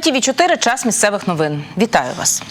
На ТІВІ 4 час місцевих новин. Вітаю вас.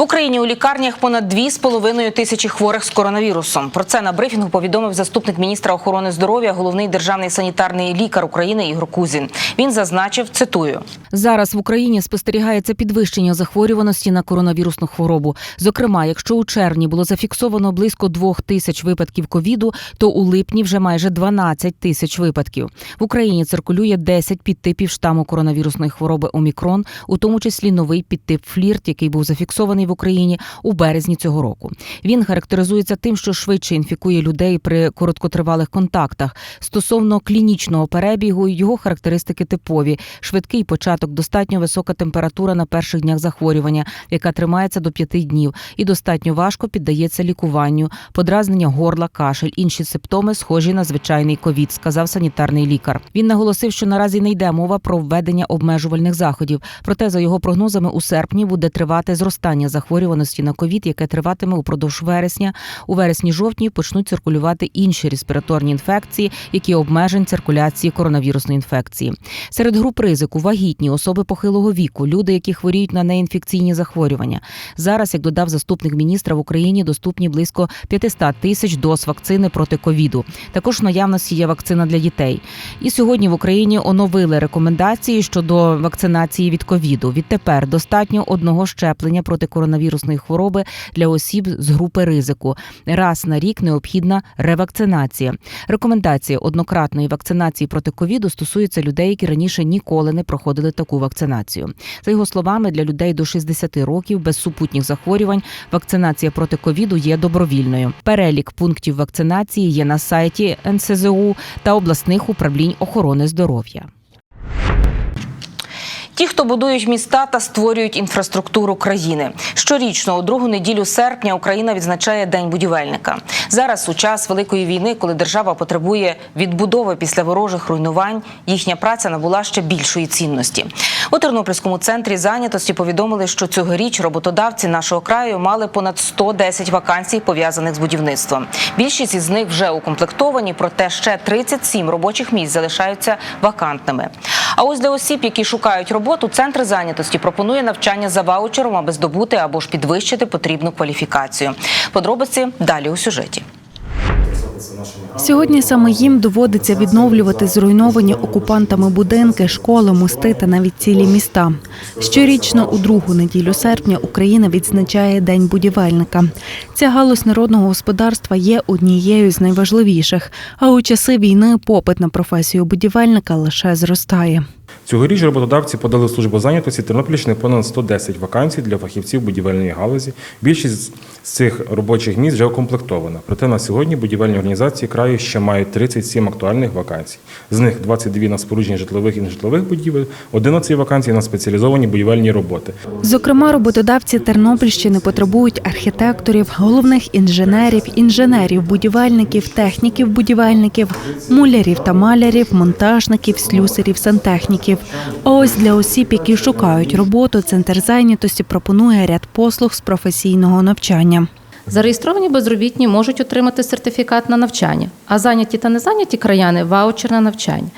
В Україні у лікарнях понад 2,5 тисячі хворих з коронавірусом. Про це на брифінгу повідомив заступник міністра охорони здоров'я, головний державний санітарний лікар України Ігор Кузін. Він зазначив, цитую: Зараз в Україні спостерігається підвищення захворюваності на коронавірусну хворобу. Зокрема, якщо у червні було зафіксовано близько двох тисяч випадків ковіду, то у липні вже майже 12 тисяч випадків. В Україні циркулює 10 підтипів штаму коронавірусної хвороби Омікрон, у тому числі новий підтип флірт, який був зафіксований в Україні у березні цього року. Він характеризується тим, що швидше інфікує людей при короткотривалих контактах. Стосовно клінічного перебігу, його характеристики типові: швидкий початок, достатньо висока температура на перших днях захворювання, яка тримається до п'яти днів, і достатньо важко піддається лікуванню, подразнення горла, кашель, інші симптоми схожі на звичайний ковід, сказав санітарний лікар. Він наголосив, що наразі не йде мова про введення обмежувальних заходів. Проте, за його прогнозами, у серпні буде тривати зростання захворюваності на ковід, яке триватиме упродовж вересня. У вересні-жовтні почнуть циркулювати інші респіраторні інфекції, які обмежень циркуляції коронавірусної інфекції. Серед груп ризику вагітні особи похилого віку, люди, які хворіють на неінфекційні захворювання. Зараз, як додав заступник міністра в Україні, доступні близько 500 тисяч доз вакцини проти ковіду. Також наявності є вакцина для дітей. І сьогодні в Україні оновили рекомендації щодо вакцинації від ковіду. Відтепер достатньо одного щеплення проти коронавірусної хвороби для осіб з групи ризику. Раз на рік необхідна ревакцинація. Рекомендації однократної вакцинації проти ковіду стосуються людей, які раніше ніколи не проходили таку вакцинацію. За його словами, для людей до 60 років без супутніх захворювань вакцинація проти ковіду є добровільною. Перелік пунктів вакцинації є на сайті НСЗУ та обласних управлінь охорони здоров'я. Ті, хто будують міста та створюють інфраструктуру країни. Щорічно, у другу неділю серпня, Україна відзначає День будівельника. Зараз, у час великої війни, коли держава потребує відбудови після ворожих руйнувань, їхня праця набула ще більшої цінності. У Тернопільському центрі зайнятості повідомили, що цьогоріч роботодавці нашого краю мали понад 110 вакансій, пов'язаних з будівництвом. Більшість із них вже укомплектовані, проте ще 37 робочих місць залишаються вакантними. А ось для осіб, які шукають роботу, центр зайнятості пропонує навчання за ваучером, аби здобути або ж підвищити потрібну кваліфікацію. Подробиці далі у сюжеті. Сьогодні саме їм доводиться відновлювати зруйновані окупантами будинки, школи, мости та навіть цілі міста. Щорічно у другу неділю серпня Україна відзначає День будівельника. Ця галузь народного господарства є однією з найважливіших. А у часи війни попит на професію будівельника лише зростає. Цьогоріч роботодавці подали в службу зайнятості Тернопільщини понад 110 вакансій для фахівців будівельної галузі. Більшість з цих робочих місць вже укомплектована. Проте на сьогодні будівельні організації краю ще мають 37 актуальних вакансій. З них 22 на спорудження житлових і нежитлових будівель, 11 вакансій на спеціалізовані будівельні роботи. Зокрема, роботодавці Тернопільщини потребують архітекторів, головних інженерів, інженерів, будівельників, техніків, будівельників, мулярів та малярів, монтажників, слюсарів, сантехніків. А ось для осіб, які шукають роботу, центр зайнятості пропонує ряд послуг з професійного навчання. Зареєстровані безробітні можуть отримати сертифікат на навчання, а зайняті та незайняті краяни ваучер на навчання.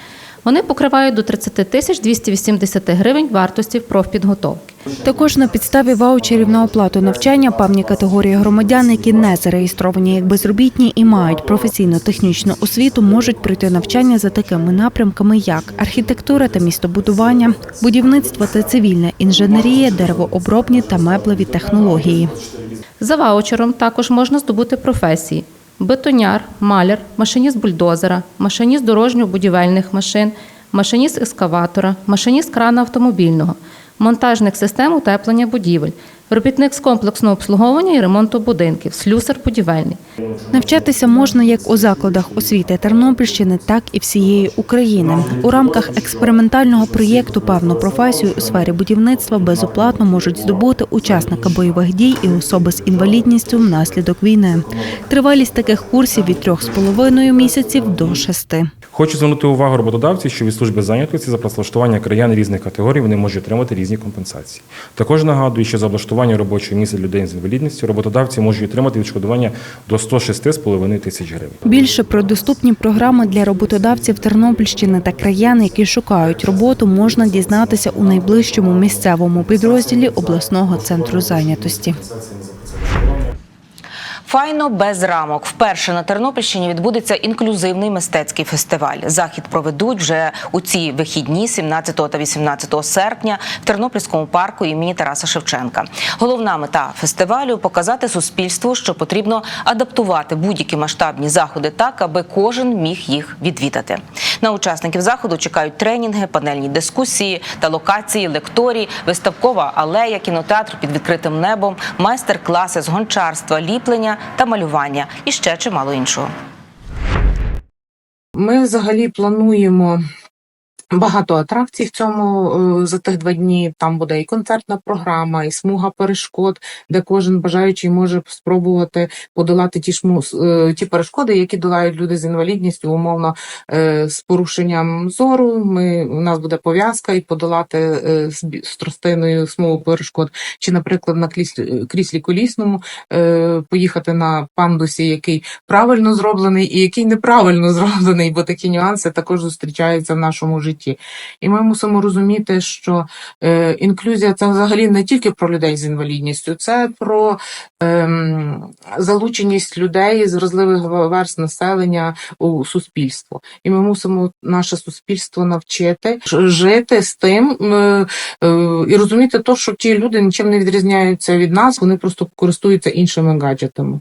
Вони покривають до 30 тисяч 280 гривень вартості профпідготовки. Також на підставі ваучерів на оплату навчання певні категорії громадян, які не зареєстровані як безробітні і мають професійно-технічну освіту, можуть пройти навчання за такими напрямками, як архітектура та містобудування, будівництво та цивільна інженерія, деревообробні та меблеві технології. За ваучером також можна здобути професії: бетоняр, маляр, машиніст бульдозера, машиніст дорожньо-будівельних машин, машиніст ескаватора, машиніст крана автомобільного, монтажник систем утеплення будівель, робітник з комплексного обслуговування і ремонту будинків, слюсар будівельний. Навчатися можна як у закладах освіти Тернопільщини, так і всієї України. У рамках експериментального проєкту певну професію у сфері будівництва безоплатно можуть здобути учасника бойових дій і особи з інвалідністю внаслідок війни. Тривалість таких курсів від трьох з половиною місяців до шести. Хочу звернути увагу роботодавців, що від служби зайнятості за працевлаштування краян різних категорій вони можуть отримати різні компенсації. Також нагадую, що за облаштування робочого місця людей з інвалідністю роботодавці можуть отримати відшкодування до 106,5 тисяч гривень. Більше про доступні програми для роботодавців Тернопільщини та краян, які шукають роботу, можна дізнатися у найближчому місцевому підрозділі обласного центру зайнятості. Файно без рамок. Вперше на Тернопільщині відбудеться інклюзивний мистецький фестиваль. Захід проведуть вже у ці вихідні, 17 та 18 серпня, в Тернопільському парку імені Тараса Шевченка. Головна мета фестивалю показати суспільству, що потрібно адаптувати будь-які масштабні заходи так, аби кожен міг їх відвідати. На учасників заходу чекають тренінги, панельні дискусії та локації, лекторії, виставкова алея, кінотеатр під відкритим небом, майстер-класи з гончарства, ліплення та малювання і ще чимало іншого. Ми взагалі плануємо багато атракцій в цьому е, за тих два дні. Там буде і концертна програма, і смуга перешкод, де кожен бажаючий може спробувати подолати ті шму е, ті перешкоди, які долають люди з інвалідністю, умовно е, з порушенням зору. Ми у нас буде пов'язка і подолати з тростиною смугу перешкод, чи, наприклад, на кріслі, кріслі колісному поїхати на пандусі, який правильно зроблений і який неправильно зроблений, бо такі нюанси також зустрічаються в нашому житті. І ми мусимо розуміти, що е, інклюзія це взагалі не тільки про людей з інвалідністю, це про ем, залученість людей з вразливих верст населення у суспільство. І ми мусимо наше суспільство навчити жити з тим е, е, і розуміти, то, що ті люди нічим не відрізняються від нас, вони просто користуються іншими гаджетами.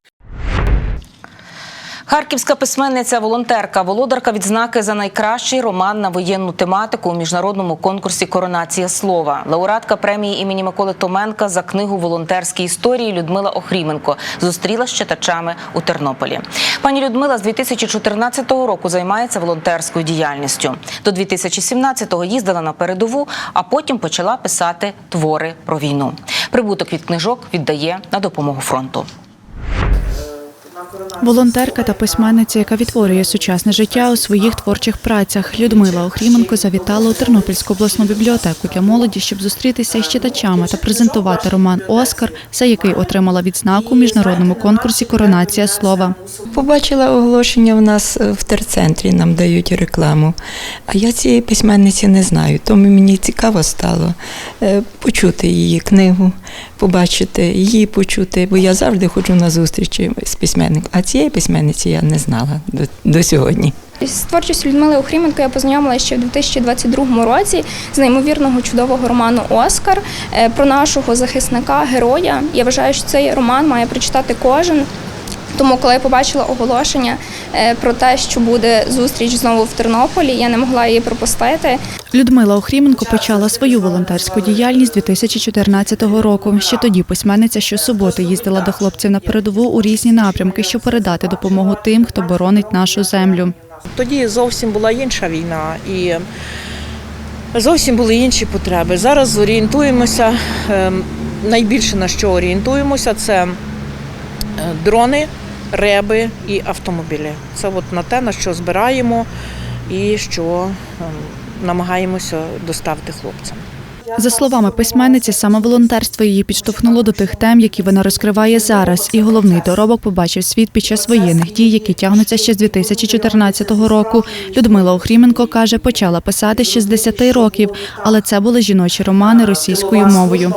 Харківська письменниця, волонтерка, володарка відзнаки за найкращий роман на воєнну тематику у міжнародному конкурсі Коронація слова. Лауреатка премії імені Миколи Томенка за книгу Волонтерські історії Людмила Охріменко зустріла з читачами у Тернополі. Пані Людмила з 2014 року займається волонтерською діяльністю. До 2017-го їздила на передову, а потім почала писати твори про війну. Прибуток від книжок віддає на допомогу фронту. Волонтерка та письменниця, яка відтворює сучасне життя у своїх творчих працях. Людмила Охріменко завітала у Тернопільську обласну бібліотеку для молоді, щоб зустрітися із читачами та презентувати роман Оскар, за який отримала відзнаку у міжнародному конкурсі Коронація слова. Побачила оголошення в нас е, в терцентрі, нам дають рекламу. А я цієї письменниці не знаю, тому мені цікаво стало е, почути її книгу, побачити її почути, бо я завжди ходжу на зустрічі з письменником. А цієї письменниці я не знала до, до сьогодні. З творчістю Людмили Охріменко я познайомилася ще в 2022 році з неймовірного чудового роману Оскар е, про нашого захисника, героя. Я вважаю, що цей роман має прочитати кожен. Тому, коли я побачила оголошення е, про те, що буде зустріч знову в Тернополі, я не могла її пропустити. Людмила Охріменко почала свою волонтерську діяльність 2014 року. Ще тоді письменниця щосуботи їздила до хлопців на передову у різні напрямки, щоб передати допомогу тим, хто боронить нашу землю. Тоді зовсім була інша війна і зовсім були інші потреби. Зараз орієнтуємося. ем, Найбільше на що орієнтуємося, це е, дрони, реби і автомобілі. Це от на те, на що збираємо і що ем, намагаємося доставити хлопцям. За словами письменниці, саме волонтерство її підштовхнуло до тих тем, які вона розкриває зараз. І головний доробок побачив світ під час воєнних дій, які тягнуться ще з 2014 року. Людмила Охріменко каже, почала писати ще з 10 років, але це були жіночі романи російською мовою.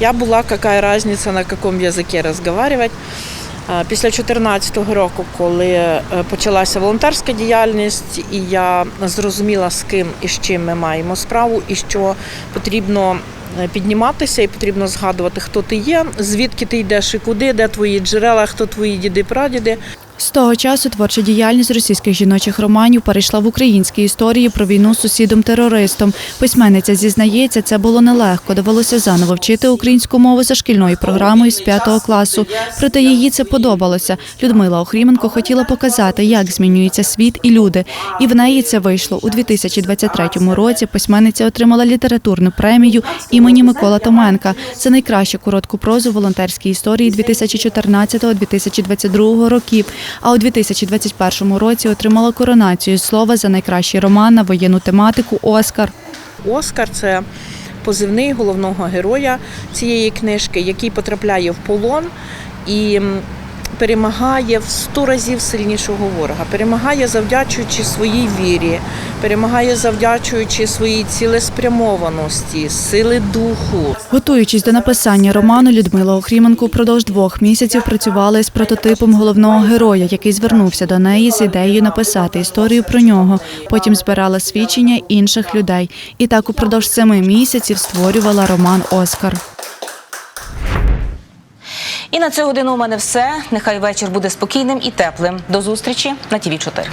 Я була, яка різниця, на якому язикі розмовляти. А, Після 2014 року, коли е, почалася волонтерська діяльність, і я зрозуміла, з ким і з чим ми маємо справу, і що потрібно е, підніматися, і потрібно згадувати, хто ти є, звідки ти йдеш і куди, де твої джерела, хто твої діди, прадіди. З того часу творча діяльність російських жіночих романів перейшла в українські історії про війну з сусідом-терористом. Письменниця зізнається, це було нелегко. Довелося заново вчити українську мову за шкільною програмою з п'ятого класу. Проте їй це подобалося. Людмила Охріменко хотіла показати, як змінюється світ і люди. І в неї це вийшло у 2023 році. Письменниця отримала літературну премію імені Микола Томенка. Це найкращу коротку прозу волонтерській історії 2014-2022 років. А у 2021 році отримала коронацію слова за найкращий роман на воєнну тематику Оскар. Оскар це позивний головного героя цієї книжки, який потрапляє в полон і перемагає в сто разів сильнішого ворога. Перемагає завдячуючи своїй вірі, перемагає завдячуючи своїй цілеспрямованості, сили духу. Готуючись до написання роману, Людмила Охріменко впродовж двох місяців працювала із прототипом головного героя, який звернувся до неї з ідеєю написати історію про нього. Потім збирала свідчення інших людей. І так упродовж семи місяців створювала роман Оскар. І на цю годину у мене все. Нехай вечір буде спокійним і теплим. До зустрічі на ТІВІ 4